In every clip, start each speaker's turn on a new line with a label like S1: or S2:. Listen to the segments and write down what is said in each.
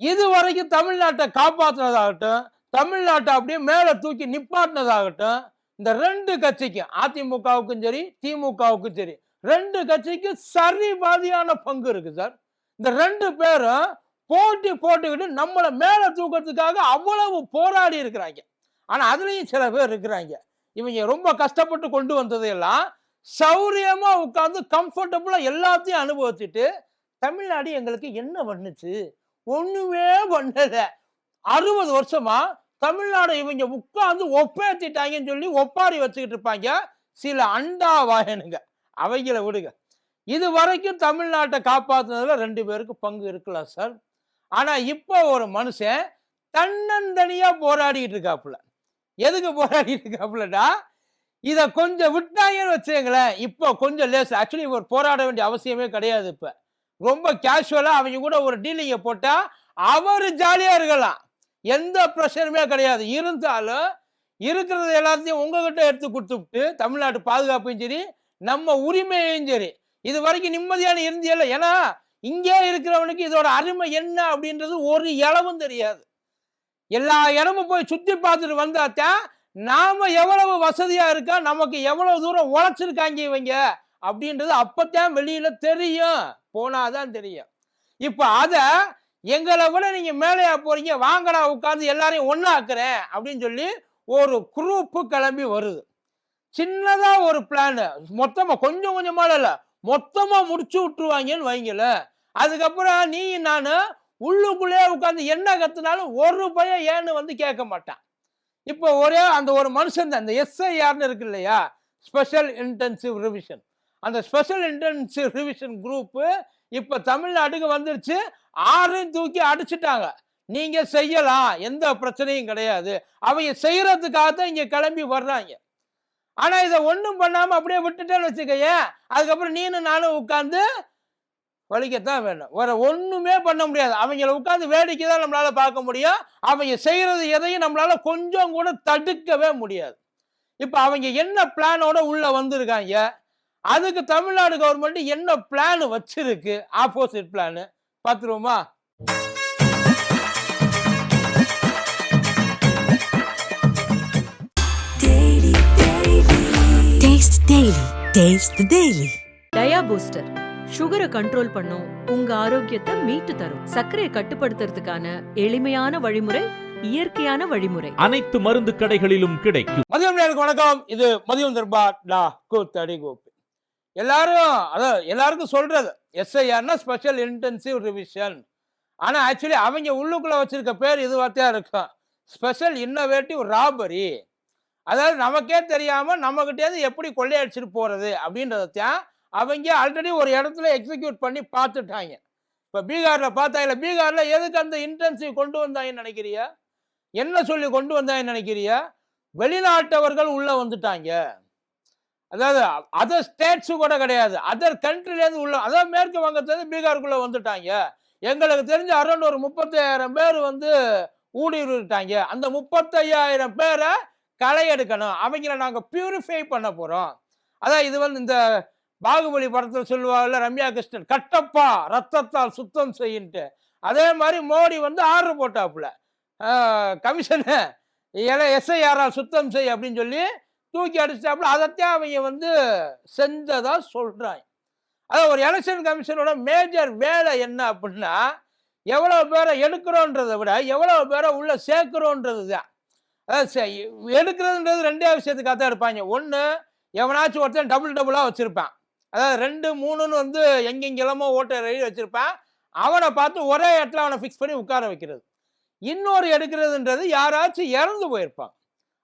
S1: இது வரைக்கும் தமிழ்நாட்டை காப்பாற்றினதாகட்டும் தமிழ்நாட்டை அப்படியே மேலே தூக்கி நிப்பாட்டினதாகட்டும் இந்த ரெண்டு கட்சிக்கும் அதிமுகவுக்கும் சரி திமுகவுக்கும் சரி ரெண்டு கட்சிக்கும் சரி பாதியான பங்கு இருக்கு சார். இந்த ரெண்டு பேரும் போட்டி போட்டுக்கிட்டு நம்மளை மேலே தூக்கிறதுக்காக அவ்வளவு போராடி இருக்கிறாங்க. ஆனால் அதுலேயும் சில பேர் இருக்கிறாங்க. இவங்க ரொம்ப கஷ்டப்பட்டு கொண்டு வந்ததையெல்லாம் சௌரியமாக உட்காந்து கம்ஃபர்டபுளாக எல்லாத்தையும் அனுபவிச்சுட்டு தமிழ்நாடு எங்களுக்கு என்ன பண்ணுச்சு? ஒண்ணுமே பண்ணல. அறுபது வருஷமா தமிழ்நாடு இவங்க உட்கார்ந்து ஒப்பேத்திட்டாங்கன்னு சொல்லி ஒப்பாரி வச்சுக்கிட்டு இருப்பாங்க. சில அண்டா வாயனுங்க. அவங்கள விடுங்க. இது வரைக்கும் தமிழ்நாட்டை காப்பாத்துனதுல ரெண்டு பேருக்கு பங்கு இருக்கலாம் சார். ஆனா இப்போ ஒரு மனுஷன் தன்னந்தனியா போராடிட்டு இருக்காப்புல. எதுக்கு போராடிட்டு இருக்காப்புலடா? இதை கொஞ்சம் விட்டாங்கன்னு வச்சுங்களேன் இப்போ கொஞ்சம் லேஸ் ஆக்சுவலி ஒரு போராட வேண்டிய அவசியமே கிடையாது இப்போ. ரொம்ப கேஷுவலா அவங்க கூட ஒரு டீலிங்கை போட்டா அவர் ஜாலியா இருக்கலாம். எந்த ப்ரெஷருமே கிடையாது. இருந்தாலும் இருக்கிறது எல்லாத்தையும் உங்ககிட்ட எடுத்து கொடுத்துட்டு தமிழ்நாட்டு பாதுகாப்பையும் சரி நம்ம உரிமையையும் சரி இது வரைக்கும் நிம்மதியான இருந்தியல்ல ஏன்னா இங்கே இருக்கிறவனுக்கு இதோட அருமை என்ன அப்படின்றது ஒரு இளவும் தெரியாது. எல்லா இடமும் போய் சுற்றி பார்த்துட்டு வந்தாத்தான் நாம எவ்வளவு வசதியா இருக்கா நமக்கு எவ்வளவு தூரம் உழைச்சிருக்காங்க இவங்க. அப்படின்றது அப்பத்தான் வெளியில தெரியும். போனாதான் தெரியும். இப்ப அத எங்களை விட நீங்க மேலேயா போறீங்க வாங்கடா உட்கார்ந்து எல்லாரையும் ஒன்னாக்குறேன் அப்படின்னு சொல்லி ஒரு குரூப்பு கிளம்பி வருது. சின்னதா ஒரு பிளான் மொத்தமா கொஞ்சம் கொஞ்சமா இல்ல. மொத்தமா முடிச்சு விட்டுருவாங்கன்னு வைங்கல அதுக்கப்புறம் நீ நான் உள்ளுக்குள்ளே உட்காந்து என்ன கத்துனாலும் ஒரு பையன் ஏன்னு வந்து கேட்க மாட்டான். இப்போ ஒரே அந்த ஒரு மனுஷன் தான் அந்த எஸ்ஐஆர்னு இருக்கு இல்லையா? ஸ்பெஷல் இன்டென்சிவ் ரிவிஷன் அந்த ஸ்பெஷல் இன்டென்சிவ் ரிவிஷன் குரூப்பு இப்போ தமிழ்நாட்டுக்கு வந்துருச்சு. ஆறையும் தூக்கி அடிச்சிட்டாங்க. நீங்கள் செய்யலாம். எந்த பிரச்சனையும் கிடையாது. அவங்க செய்கிறதுக்காக தான் இங்கே கிளம்பி வர்றாங்க. ஆனால் இதை ஒன்றும் பண்ணாமல் அப்படியே விட்டுட்டேன்னு வச்சுக்கயேன் அதுக்கப்புறம் நீனும் நானும் உட்காந்து வலிக்கத்தான் வேணும். வேற ஒன்றுமே பண்ண முடியாது. அவங்கள உட்காந்து வேடிக்கை தான் நம்மளால பார்க்க முடியும். அவங்க செய்கிறது எதையும் நம்மளால கொஞ்சம் கூட தடுக்கவே முடியாது. இப்போ அவங்க என்ன பிளானோட உள்ளே வந்திருக்காங்க? அதுக்கு தமிழ்நாடு கவர்மெண்ட் என்ன பிளான் வச்சிருக்கு? ஆப்போசிட் பிளான் பார்த்துருவோமா.
S2: டயா பூஸ்டர் சுகரை கண்ட்ரோல் பண்ணும் உங்க ஆரோக்கியத்தை மீட்டு தரும். சர்க்கரையை கட்டுப்படுத்துறதுக்கான எளிமையான வழிமுறை இயற்கையான வழிமுறை.
S3: அனைத்து மருந்து கடைகளிலும் கிடைக்கும்.
S1: மதியம் நேருக்கு வணக்கம். இது மதியம் தர்பா டா கூத்தடி கோப்பி. எல்லாரும் அதான் எல்லாருக்கும் சொல்றது எஸ்ஐஆர்னா ஸ்பெஷல் இன்டென்சிவ் ரிவிஷன் ஆனால் ஆக்சுவலி அவங்க உள்ளுக்குள்ள வச்சிருக்க பேர் இது வார்த்தையா இருக்கும். ஸ்பெஷல் இன்னோவேட்டிவ் ராபரி அதாவது நமக்கே தெரியாமல் நம்மக்கிட்டேருந்து எப்படி கொள்ளையடிச்சிட்டு போகிறது அப்படின்றதான் அவங்க ஆல்ரெடி ஒரு இடத்துல எக்ஸிக்யூட் பண்ணி பார்த்துட்டாங்க. இப்போ பீகாரில் பார்த்தாங்கல்ல பீகாரில் எதுக்கு அந்த இன்டென்சிவ் கொண்டு வந்தாங்கன்னு நினைக்கிறியா? என்ன சொல்லி கொண்டு வந்தாங்கன்னு நினைக்கிறியா? வெளிநாட்டவர்கள் உள்ளே வந்துட்டாங்க. அதாவது அதர் ஸ்டேட்ஸு கூட கிடையாது. அதர் கண்ட்ரிலேருந்து உள்ள அதாவது மேற்கு வங்கத்துலேருந்து பீகாருக்குள்ளே வந்துட்டாங்க. எங்களுக்கு தெரிஞ்ச அரௌண்ட் ஒரு முப்பத்தையாயிரம் பேர் வந்து ஊடுருவிட்டாங்க. அந்த முப்பத்தையாயிரம் பேரை களை எடுக்கணும். அவங்கள நாங்கள் பியூரிஃபை பண்ண போகிறோம் அதான் இது வந்து இந்த பாகுபலி படத்தில் சொல்லுவாங்கல்ல ரம்யா கிருஷ்ணன் கட்டப்பா ரத்தத்தால் சுத்தம் செய்யின்ட்டு. அதே மாதிரி மோடி வந்து ஆர்டர் போட்டாப்புல. கமிஷனு எல்லாம் எஸ்ஐஆரால் சுத்தம் செய் அப்படின்னு சொல்லி தூக்கி அடிச்சிட்டாப்புல அதைத்தான் அவங்க வந்து செஞ்சதாக சொல்கிறாங்க அதான் ஒரு எலெக்ஷன் கமிஷனோட மேஜர் வேலை என்ன அப்படின்னா எவ்வளோ பேரை எடுக்கிறோன்றதை விட எவ்வளோ பேரை உள்ளே சேர்க்குறோன்றது தான் அதாவது எடுக்கிறதுன்றது ரெண்டே விஷயத்துக்காக தான் இருப்பாங்க ஒன்று எவனாச்சும் ஒருத்தன் டபுள் டபுளாக வச்சுருப்பான். அதாவது ரெண்டு மூணுன்னு வந்து எங்கெங்கெல்லாமோ ஓட்டர் எழுதி வச்சுருப்பான். அவனை பார்த்து ஒரே இடத்துல அவனை ஃபிக்ஸ் பண்ணி உட்கார வைக்கிறது. இன்னொரு எடுக்கிறதுன்றது யாராச்சும் இறந்து போயிருப்பான்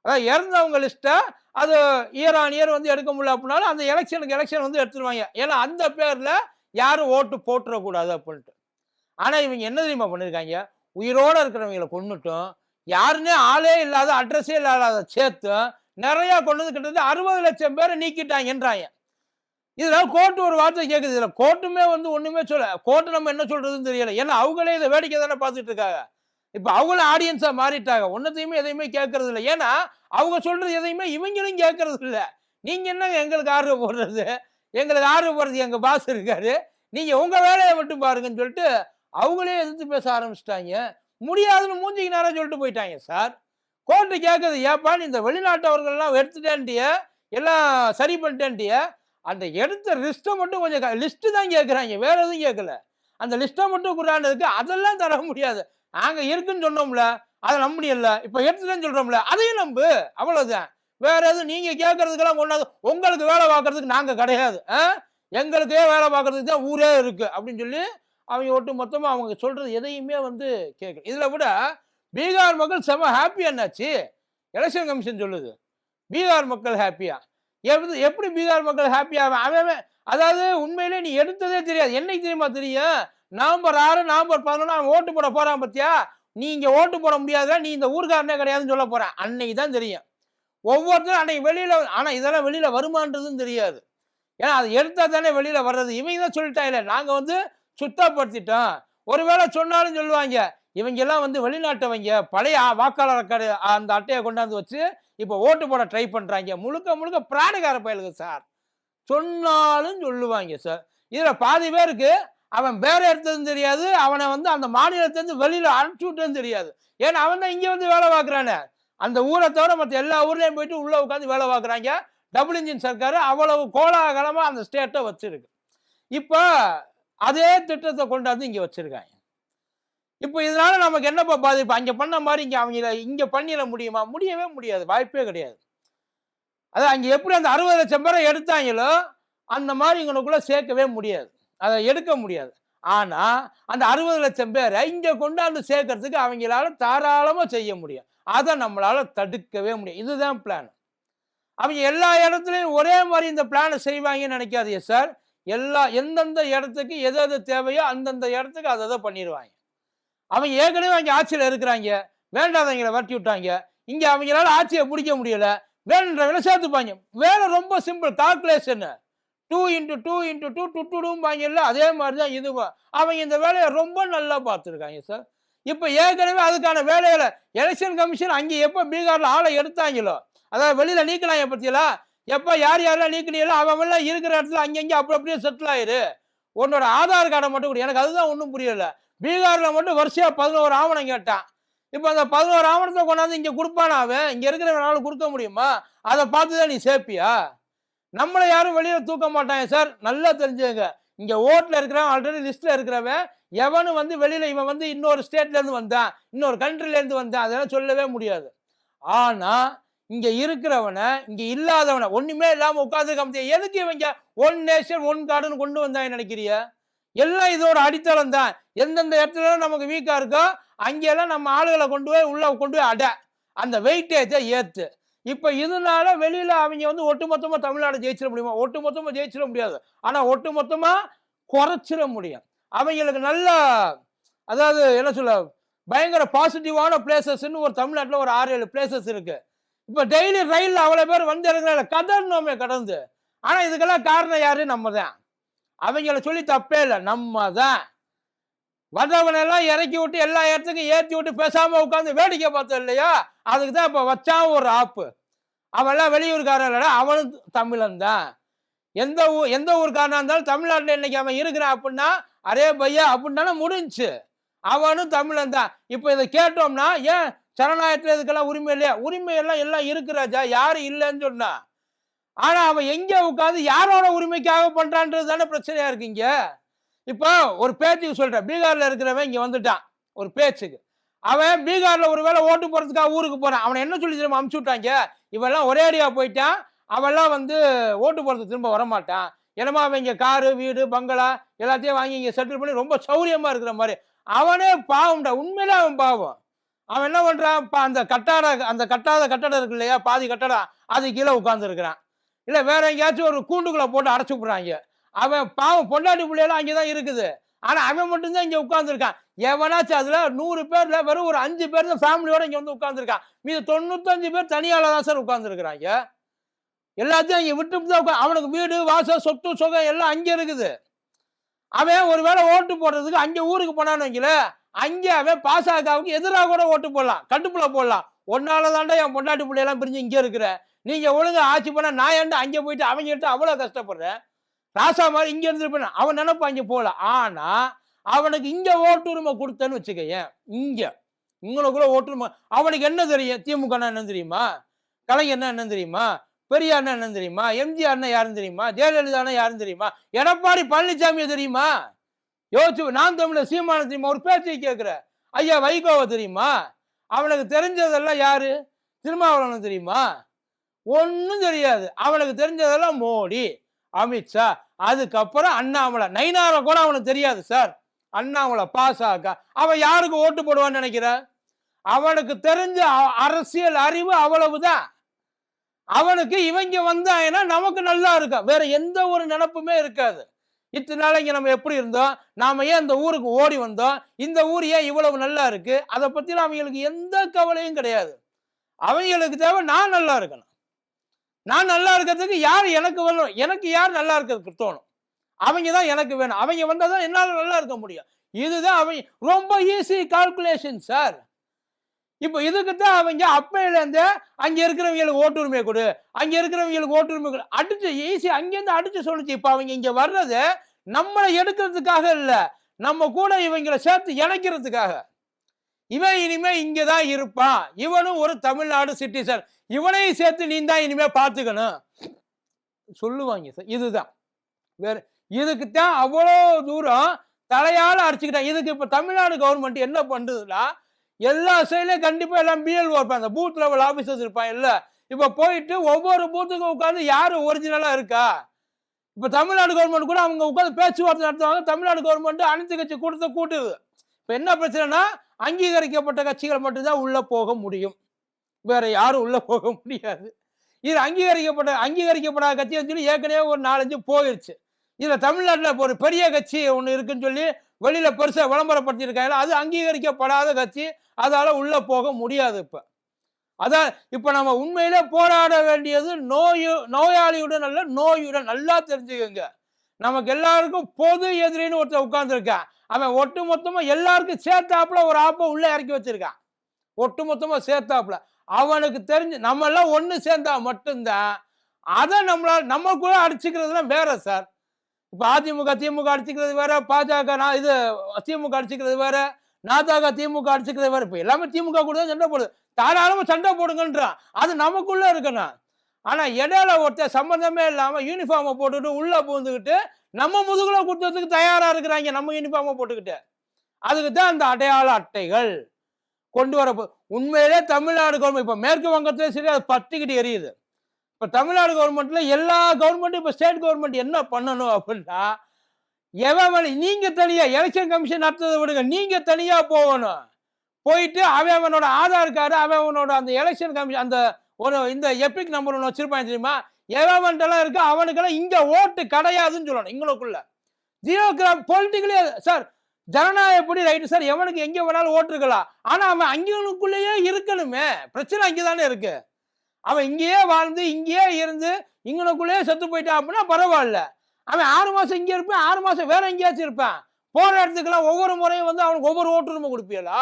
S1: அதாவது இறந்தவங்க லிஸ்ட்டை அது இயர் ஆன் இயர் வந்து எடுக்க முடியல அப்படின்னாலும் அந்த எலெக்ஷனுக்கு எலெக்ஷன் வந்து எடுத்துருவாங்க. ஏன்னா அந்த பேரில் யாரும் ஓட்டு போட்டுறக்கூடாது அப்படின்ட்டு. ஆனால் இவங்க என்ன தெரியுமா பண்ணியிருக்காங்க உயிரோடு இருக்கிறவங்களை கொண்டுட்டும் யாருன்னே ஆளே இல்லாத அட்ரஸே இல்லாத சேர்த்தும் நிறையா கொண்டு வந்து கிட்டத்தட்ட அறுபது லட்சம் பேரை நீக்கிட்டாங்கன்றாங்க. இதனால் கோர்ட்டு ஒரு வார்த்தை கேட்குது இதில் கோர்ட்டுமே வந்து ஒன்றுமே சொல்ல கோர்ட்டு நம்ம என்ன சொல்கிறதுன்னு தெரியல. ஏன்னா அவங்களே இதை வேடிக்கை தானே பார்த்துட்டு இருக்காங்க. இப்போ அவங்களும் ஆடியன்ஸாக மாறிட்டாங்க. ஒன்றத்தையுமே எதையுமே கேட்கறது இல்லை ஏன்னா அவங்க சொல்றது எதையுமே இவங்களும் கேட்கறது இல்லை நீங்கள் என்ன எங்களுக்கு ஆர்டர் போடுறது? எங்களுக்கு ஆர்டர் போடுறது எங்கள் பாஸ் இருக்காரு. நீங்கள் உங்கள் வேலையை மட்டும் பாருங்கன்னு சொல்லிட்டு அவங்களே எதிர்த்து பேச ஆரம்பிச்சிட்டாங்க. முடியாதுன்னு மூஞ்சிக்கு நேரம் சொல்லிட்டு போயிட்டாங்க சார் கோர்ட்டு கேட்குது ஏப்பான்னு நீ இந்த வெளிநாட்டவர்கள்லாம் எடுத்துட்டேன்ட்டிய? எல்லாம் சரி பண்ணிட்டேன்ட்டிய? அந்த எடுத்த லிஸ்ட்டை மட்டும் கொஞ்சம் லிஸ்ட்டு தான் கேட்குறாங்க. வேறு எதுவும் கேட்கல. அந்த லிஸ்ட்டை மட்டும் குறானதுக்கு அதெல்லாம் தர முடியாது. நாங்கள் இருக்குன்னு சொன்னோம்ல அதை நம்ப முடியல. இப்போ எடுத்துட்டேன்னு சொல்கிறோம்ல அதையும் நம்பு. அவ்வளவுதான். வேற எதுவும் நீங்கள் கேட்கறதுக்கெல்லாம் கொண்டாந்து உங்களுக்கு வேலை பார்க்கறதுக்கு நாங்கள் கிடையாது. ஆ? எங்களுக்கே வேலை பார்க்கறதுக்கு தான் ஊரே இருக்கு. அப்படின்னு சொல்லி அவங்க ஒட்டு மொத்தமாக அவங்க சொல்றது எதையுமே வந்து கேட்கல. இதில் விட பீகார் மக்கள் செம ஹாப்பி என்னாச்சு எலெக்ஷன் கமிஷன் சொல்லுது. பீகார் மக்கள் ஹாப்பியா எப்படி எப்படி பீகார் மக்கள் ஹாப்பியா அவன் அவன் அதாவது உண்மையிலே நீ எடுத்ததே தெரியாது. என்னைக்கு தெரியுமா தெரியும்? நவம்பர் ஆறு நவம்பர் பதினொன்று அவன் ஓட்டு போட போறான் பத்தியா? நீ இங்க ஓட்டு போட முடியாத நீ இந்த ஊர்காரனே கிடையாதுன்னு சொல்ல போகிறேன் அன்னைக்கு தான் தெரியும். ஒவ்வொருத்தரும் அன்னைக்கு வெளியில ஆனா இதெல்லாம் வெளியில வருமானன்றதும் தெரியாது. ஏன்னா அதை எடுத்தா தானே வெளியில வர்றது. இவங்க தான் சொல்லிட்டாங்க நாங்க வந்து சுத்தப்படுத்திட்டோம். ஒருவேளை சொன்னாலும் சொல்லுவாங்க இவங்க எல்லாம் வந்து வெளிநாட்டவங்க. பழைய வாக்காளர் கடை அந்த அட்டையை கொண்டாந்து வச்சு இப்போ ஓட்டு போட ட்ரை பண்றாங்க. முழுக்க முழுக்க பிராணிகார பயலுக்கு சார். சொன்னாலும் சொல்லுவாங்க சார். இதுல பாதி பேருக்கு அவன் வேற எடுத்ததும் தெரியாது அவனை வந்து அந்த மாநிலத்திலேருந்து வெளியில் அனுப்பிச்சு விட்டதும் தெரியாது. ஏன்னா அவன் தான் இங்கே வந்து வேலை பார்க்குறானே. அந்த ஊரை தவிர மற்ற எல்லா ஊர்லேயும் போயிட்டு உள்ளே உட்காந்து வேலை பார்க்குறாங்க. டபுள் இன்ஜின் சர்க்கார் அவ்வளவு கோலாகலமாக அந்த ஸ்டேட்டை வச்சுருக்கு. இப்போ அதே திட்டத்தை கொண்டாந்து இங்கே வச்சுருக்காங்க. இப்போ இதனால நமக்கு என்னப்பா பாதிப்பு? அங்கே பண்ண மாதிரி இங்கே அவங்க இங்கே பண்ணிட முடியுமா? முடியவே முடியாது. வாய்ப்பே கிடையாது. அது அங்கே எப்படி அந்த அறுபது லட்சம் பேரை எடுத்தாங்களோ அந்த மாதிரி இவனுக்குள்ளே சேர்க்கவே முடியாது. அதை எடுக்க முடியாது. ஆனால் அந்த அறுபது லட்சம் பேரை இங்கே கொண்டாந்து சேர்க்கறதுக்கு அவங்களால தாராளமாக செய்ய முடியும். அதை நம்மளால் தடுக்கவே முடியும். இதுதான் பிளான் அவங்க எல்லா இடத்துலையும் ஒரே மாதிரி இந்த பிளானை செய்வாங்கன்னு நினைக்காதீங்க சார் எல்லா எந்தெந்த இடத்துக்கு எது எது தேவையோ அந்தந்த இடத்துக்கு அதை அதை பண்ணிடுவாங்க. அவங்க ஏற்கனவே அங்கே ஆட்சியில் இருக்கிறாங்க. வேண்டாதவங்களை வரட்டி விட்டாங்க. இங்கே அவங்களால ஆட்சியை பிடிக்க முடியல. வேணுன்றவங்களை சேர்த்துப்பாங்க. வேலை ரொம்ப simple கால்குலேஷன்னு two into two into two two டூடும்பாங்கல்ல அதே மாதிரி தான் இதுவும் அவங்க இந்த வேலையை ரொம்ப நல்லா பார்த்துருக்காங்க சார் இப்போ ஏற்கனவே அதுக்கான வேலைகளை எலெக்ஷன் கமிஷன் அங்கே எப்போ பீகாரில் ஆளை எடுத்தாங்களோ அதாவது வெளியில் நீக்கலாம் பற்றியெல்லாம் எப்போ யார் யாரெல்லாம் நீக்கினீங்களோ அவன்லாம் இருக்கிற இடத்துல அங்கங்கே அப்படி அப்படியே செட்டில் ஆயிரு. உன்னோட ஆதார் கார்டை மட்டும் கொடு. எனக்கு அதுதான் ஒன்றும் புரியலை. பீகாரில் மட்டும் வரிசையாக பதினோரு ஆவணம் கேட்டான். இப்போ அந்த பதினோரு ஆவணத்தை கொண்டாந்து இங்கே கொடுப்பானாவே அவன்? இங்கே இருக்கிறவனால கொடுக்க முடியுமா? அதை பார்த்து தான் நீ சேர்ப்பியா நம்மளை யாரும் வெளியில் தூக்க மாட்டாங்க சார் நல்லா தெரிஞ்சுங்க இங்கே ஓட்டில் இருக்கிறவன் ஆல்ரெடி லிஸ்ட்டில் இருக்கிறவன் எவனும் வந்து வெளியில் இவன் வந்து இன்னொரு ஸ்டேட்லேருந்து வந்தான் இன்னொரு கண்ட்ரில இருந்து வந்தான் அதெல்லாம் சொல்லவே முடியாது. ஆனால் இங்கே இருக்கிறவனை இங்கே இல்லாதவனை ஒன்றுமே இல்லாமல் உட்காந்துருக்க முடியாது. எதுக்கு இவங்க ஒன் நேஷன் ஒன் கார்டுன்னு கொண்டு வந்தாங்க நினைக்கிறிய எல்லாம் இதோட அடித்தளம் தான். எந்தெந்த இடத்துல நமக்கு வீக்காக இருக்கோ அங்கெல்லாம் நம்ம ஆளுகளை கொண்டு போய் உள்ள கொண்டு போய் அடை. அந்த வெயிட்டேஜை ஏற்று இப்போ இதனால வெளியில அவங்க வந்து ஒட்டுமொத்தமாக தமிழ்நாடு ஜெயிச்சிட முடியுமா? ஒட்டுமொத்தமாக ஜெயிச்சிட முடியாது. ஆனால் ஒட்டுமொத்தமாக குறைச்சிட முடியும். அவங்களுக்கு நல்ல அதாவது என்ன சொல்ல பயங்கர பாசிட்டிவான பிளேசஸ்ன்னு ஒரு தமிழ்நாட்டில் ஒரு ஆறு ஏழு பிளேசஸ் இருக்கு. இப்போ டெய்லி ரயிலில் அவ்வளோ பேர் வந்து இறங்குறாங்க கதர்னோமே கடந்து. ஆனால் இதுக்கெல்லாம் காரணம் யார்? நம்ம தான் அவங்கள சொல்லி தப்பே இல்லை. நம்ம தான் வந்தவனெல்லாம் இறக்கி விட்டு எல்லா இடத்துக்கும் ஏற்றி விட்டு பேசாமல் உட்காந்து வேடிக்கை பார்த்தோம் இல்லையா? அதுக்கு தான் இப்போ வச்சான் ஒரு ஆப்பு அவெல்லாம் வெளியூர்காரன் அவனும் தமிழன் தான் எந்த ஊர் எந்த ஊருக்காரனா இருந்தாலும் தமிழ்நாட்டில் இன்னைக்கு அவன் இருக்கிறான் அப்படின்னா அரே பையா அப்படின்னாலும் முடிஞ்சுச்சு அவனும் தமிழன் தான் இப்போ இதை கேட்டோம்னா ஏன் ஜனநாயகத்தில் இதுக்கெல்லாம் உரிமை இல்லையா? உரிமையெல்லாம் எல்லாம் இருக்கிறாச்சா யாரும் இல்லைன்னு சொன்னா. ஆனால் அவன் எங்கே உட்காந்து யாரோட உரிமைக்காக பண்ணுறான்றது தானே பிரச்சனையாக இருக்குங்க இப்போ ஒரு பேச்சுக்கு சொல்கிறேன் பீகாரில் இருக்கிறவன் இங்கே வந்துட்டான். ஒரு பேச்சுக்கு. அவன் பீகார்ல ஒருவேளை ஓட்டு போறதுக்காக ஊருக்கு போறான். அவனை என்ன சொல்லி திரும்ப அமுச்சு விட்டாங்க. இவெல்லாம் ஒரே அடியா போயிட்டான். அவெல்லாம் வந்து ஓட்டு போறதுக்கு திரும்ப வரமாட்டான். என்னமா அவன் இங்க காரு வீடு பங்களா எல்லாத்தையும் வாங்கி இங்க செட்டில் பண்ணி ரொம்ப சௌரியமா இருக்கிற மாதிரி. அவனே பாவம்டா. உண்மையிலே அவன் பாவம். அவன் என்ன பண்றான்? பா- அந்த கட்டாட அந்த கட்டாத கட்டடம் இருக்கு இல்லையா? பாதி கட்டடம். அது கீழே உட்காந்துருக்குறான் இல்லை வேற எங்கேயாச்சும் ஒரு கூண்டுக்குள்ள போட்டு அடைச்சு விடுறாங்க. அவன் பாவம் பொண்டாட்டி பிள்ளையெல்லாம் அங்கே தான் இருக்குது. ஆனால் அவன் மட்டும்தான் இங்கே உட்காந்துருக்கான் எவனாச்சும் அதுல நூறு பேர்ல வெறும் ஒரு அஞ்சு பேர் தான் ஃபேமிலியோட இங்க வந்து உட்காந்துருக்கான் மீது தொண்ணூத்தஞ்சு பேர் தனியால தான் சார் உட்காந்துருக்குறாங்க எல்லாத்தையும் இங்கே விட்டு தான் உட்கா- அவனுக்கு வீடு வாசல் சொத்து சுகம் எல்லாம் அங்கே இருக்குது. அவன் ஒருவேளை ஓட்டு போடுறதுக்கு அங்கே ஊருக்கு போனான்னு வைங்களேன் அங்கே அவன் பாசகவுக்கு எதிராக கூட ஓட்டு போடலாம் கட்டுப்புல போடலாம். ஒன்னால தாண்டா என் பொண்டாட்டி பிள்ளையெல்லாம் பிரிஞ்சு இங்கே இருக்கிற. நீங்கள் ஒழுங்காக ஆட்சி பண்ணால் நான் ஏன்டா அங்கே போயிட்டு அவங்க எடுத்து அவ்வளோ கஷ்டப்படுறேன்? ராசா மாதிரி இங்கே இருந்துருப்பேன் அவன் நினைப்பான் அங்கே போகல ஆனால் அவனுக்கு இங்க ஓட்டுரிமை கொடுத்தேன்னு வச்சுக்கோங்க இங்க. இங்களுக்குள்ள ஓட்டுரிமை. அவனுக்கு என்ன தெரியும்? திமுக என்ன தெரியுமா? கலைஞர்னா என்ன தெரியுமா? பெரியார்னா என்ன தெரியுமா? எம்ஜிஆர்னா யாருன்னு தெரியுமா? ஜெயலலிதானா யாருன்னு தெரியுமா? எடப்பாடி பழனிசாமியை தெரியுமா? யோசிச்சு நான் தமிழர் சீமான தெரியுமா? ஒரு பேச்சை கேட்குற. ஐயா வைகோவை தெரியுமா? அவனுக்கு தெரிஞ்சதெல்லாம் யாரு? திருமாவளவன் தெரியுமா? ஒன்றும் தெரியாது. அவனுக்கு தெரிஞ்சதெல்லாம் மோடி அமித்ஷா. அதுக்கப்புறம் அண்ணாமலை. நைனாவை கூட அவனுக்கு தெரியாது சார். அண்ணாமலை ஆக்க. அவன் யாருக்கு ஓட்டு போடுவான்னு நினைக்கிற? அவனுக்கு தெரிஞ்ச அ- அரசியல் அறிவு அவ்வளவுதான். அவனுக்கு இவங்க வந்தாங்கன்னா நமக்கு நல்லா இருக்கும் வேற எந்த ஒரு நினப்புமே இருக்காது. இத்தனை நாள் இங்கே நம்ம எப்படி இருந்தோம்? நாம ஏன் இந்த ஊருக்கு ஓடி வந்தோம்? இந்த ஊர் ஏன் இவ்வளவு நல்லா இருக்கு? அதை பற்றிலாம் அவங்களுக்கு எந்த கவலையும் கிடையாது. அவங்களுக்கு தேவை நான் நல்லா இருக்கணும். நான் நல்லா இருக்கிறதுக்கு யார் எனக்கு வரணும் எனக்கு யார் நல்லா இருக்கிறதுக்கு தோணும்? அவங்க தான் எனக்கு வேணும். அவங்க வந்தால் தான் என்னால் நல்லா இருக்க முடியும். இதுதான் அவங்க ரொம்ப ஈஸி கால்குலேஷன் சார் இப்போ இதுக்கு தான் அவங்க அப்பையிலேருந்து அங்கே இருக்கிறவங்களுக்கு ஓட்டுரிமை கொடு. அங்கே இருக்கிறவங்களுக்கு ஓட்டுரிமை கொடு. அடிச்சு ஈஸி அங்கேருந்து அடிச்சு சொல்லுச்சு. இப்போ அவங்க இங்கே வர்றது நம்மளை எடுக்கிறதுக்காக இல்லை. நம்ம கூட இவங்களை சேர்த்து இணைக்கிறதுக்காக. இவன் இனிமே இங்கே தான் இருப்பான். இவனும் ஒரு தமிழ்நாடு சிட்டிசன் இவனையும் சேர்த்து நீ தான் இனிமே பார்த்துக்கணும். சொல்லுவாங்க சார் இதுதான். வேறு இதுக்கு தான் அவ்வளோ தூரம் தலையால அரைச்சிக்கிட்டேன் இதுக்கு இப்போ தமிழ்நாடு கவர்மெண்ட் என்ன பண்ணுதுன்னா எல்லா சைட்லையும் கண்டிப்பாக எல்லாம் பிஎல்ஓ இருப்பாங்க அந்த பூத் லெவல் ஆஃபீஸர்ஸ் இருப்பான் இல்லை. இப்போ போயிட்டு ஒவ்வொரு பூத்துக்கும் உட்காந்து யார் ஒரிஜினலாக இருக்கா? இப்போ தமிழ்நாடு கவர்மெண்ட் கூட அவங்க உட்காந்து பேச்சுவார்த்தை நடத்துவாங்க. தமிழ்நாடு கவர்மெண்ட் அனைத்து கட்சி கூட்டத்தை கூட்டுது. இப்போ என்ன பிரச்சனைனா அங்கீகரிக்கப்பட்ட கட்சிகள் மட்டும்தான் உள்ளே போக முடியும். வேற யாரும் உள்ளே போக முடியாது. இது அங்கீகரிக்கப்பட்ட அங்கீகரிக்கப்படாத கட்சி சொல்லி ஏற்கனவே ஒரு நாலஞ்சு போயிடுச்சு இதில் தமிழ்நாட்டில் இப்போ ஒரு பெரிய கட்சி ஒன்று இருக்குன்னு சொல்லி வெளியில் பெருசாக விளம்பரப்படுத்தியிருக்காங்க அது அங்கீகரிக்கப்படாத கட்சி. அதால் உள்ளே போக முடியாது இப்போ. அதான் இப்போ நம்ம உண்மையிலே போராட வேண்டியது நோயு நோயாளியுடன் அல்ல நோயுடன் நல்லா தெரிஞ்சுக்கோங்க. நமக்கு எல்லாருக்கும் பொது எதிரின்னு ஒருத்தர் உட்காந்துருக்கான் அவன் ஒட்டு மொத்தமாக எல்லாருக்கும் சேர்த்தாப்புல ஒரு ஆப்பை உள்ளே இறக்கி வச்சிருக்கான். ஒட்டு மொத்தமாக சேர்த்தாப்புல. அவனுக்கு தெரிஞ்சு நம்மெல்லாம் ஒன்று சேர்ந்தா மட்டும்தான் அதை நம்மளால் நம்மளுக்குள்ள அடிச்சுக்கிறதுலாம் வேற சார். இப்போ அதிமுக திமுக அடிச்சுக்கிறது வேற பாஜக நான் இது திமுக அடிச்சுக்கிறது வேற நாதாக திமுக அடிச்சுக்கிறது வேற. இப்போ எல்லாமே திமுக கூட தான் சண்டை போடுது. தாராளமாக சண்டை போடுங்கன்றான் அது நமக்குள்ள இருக்கணும். ஆனால் இடையில ஒருத்தர் சம்மந்தமே இல்லாமல் யூனிஃபார்மை போட்டுட்டு உள்ளே பூந்துக்கிட்டு நம்ம முதுகுல குத்துறதுக்கு தயாராக இருக்கிறாங்க நம்ம யூனிஃபார்மை போட்டுக்கிட்டு. அதுக்கு தான் அந்த அடையாள அட்டைகள் கொண்டு வர உண்மையிலே தமிழ்நாடு கவர்மெண்ட் இப்போ மேற்கு வங்கத்திலே சரி அது பத்திக்கிட்டு எரியுது. இப்போ தமிழ்நாடு கவர்மெண்ட்ல எல்லா கவர்மெண்ட்டும் இப்போ ஸ்டேட் கவர்மெண்ட் என்ன பண்ணணும் அப்படின்னா எவன் நீங்கள் நீங்க தனியா எலெக்ஷன் கமிஷன் நடத்துறதை விடுங்க. நீங்க தனியா போகணும். போயிட்டு அவன் அவனோட ஆதார் கார்டு அவன் அவனோட அந்த எலெக்ஷன் கமிஷன் அந்த ஒரு இந்த எபிக் நம்பர் ஒன்று வச்சிருப்பான் தெரியுமா? எவன்ட்டெல்லாம் இருக்கு அவனுக்கெல்லாம் இங்க ஓட்டு கிடையாதுன்னு சொல்லணும் எங்களுக்குள்ளே. ஜீரோ கிராம் பொலிட்டிக்கலி சார் ஜனநாயகப்படி ரைட்டு சார் எவனுக்கு எங்கே வேணாலும் ஓட்டுருக்கலாம் ஆனால் அவன் அங்கனுக்குள்ளேயே இருக்கணுமே. பிரச்சனை அங்கே தானே இருக்குது அவன் இங்கேயே வாழ்ந்து இங்கேயே இருந்து இங்கனுக்குள்ளேயே செத்து போயிட்டான் அப்படின்னா பரவாயில்ல. அவன் ஆறு மாதம் இங்கே இருப்பான் ஆறு மாதம் வேற எங்கேயாச்சும் இருப்பான். போகிற இடத்துக்குலாம் ஒவ்வொரு முறையும் வந்து அவனுக்கு ஒவ்வொரு ஓட்டுரிமை கொடுப்பீங்களா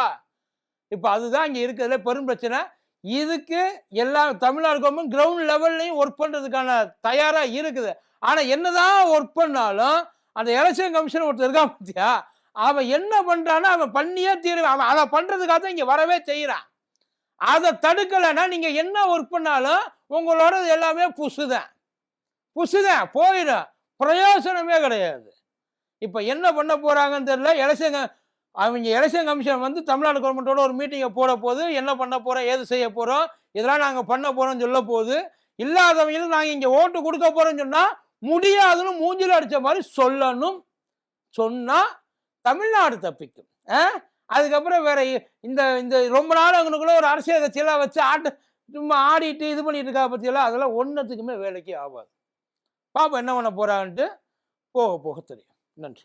S1: இப்போ அதுதான் இங்கே இருக்கிறதுல பெரும் பிரச்சனை. இதுக்கு எல்லா தமிழ்நாடு கவர்மெண்ட் கிரவுண்ட் லெவல்லையும் ஒர்க் பண்ணுறதுக்கான தயாராக இருக்குது. ஆனால் என்னதான் ஒர்க் பண்ணாலும் அந்த எலெக்ஷன் கமிஷன் ஒருத்தர் இருக்கான் பார்த்தியா அவன் என்ன பண்ணுறான்னா அவன் பண்ணியே தீருவான் அவன் அதை பண்ணுறதுக்காக தான் இங்கே வரவே செய்கிறான் அதை தடுக்கலைன்னா நீங்கள் என்ன ஒர்க் பண்ணாலும் உங்களோட எல்லாமே புசுதான் புசுதான் போயிடும். பிரயோசனமே கிடையாது. இப்போ என்ன பண்ண போகிறாங்கன்னு தெரியல. எலெக்ஷன் அவங்க எலெக்ஷன் கமிஷன் வந்து தமிழ்நாடு கவர்மெண்ட்டோட ஒரு மீட்டிங்கை போட போது என்ன பண்ண போகிறோம் ஏது செய்ய போகிறோம் இதெல்லாம் நாங்கள் பண்ண போகிறோம்னு சொல்ல போகுது இல்லாதவங்களும் நாங்கள் இங்கே ஓட்டு கொடுக்க போகிறோம்னு சொன்னால் முடியாதுன்னு மூஞ்சில் அடித்த மாதிரி சொல்லணும். சொன்னால் தமிழ்நாடு தப்பிக்கும். ஆ? அதுக்கப்புறம் வேற இந்த இந்த ரொம்ப நாள் அவங்களுக்குள்ள ஒரு அரசியல் கட்சியெல்லாம் வச்சு ஆட்டு சும்மா ஆடிட்டு இது பண்ணிட்டு இருக்கா பற்றியெல்லாம் அதெல்லாம் ஒன்றுத்துக்குமே வேலைக்கு ஆகாது. பாப்பா என்ன பண்ண போறான்ட்டு போக போக தெரியும். நன்றி.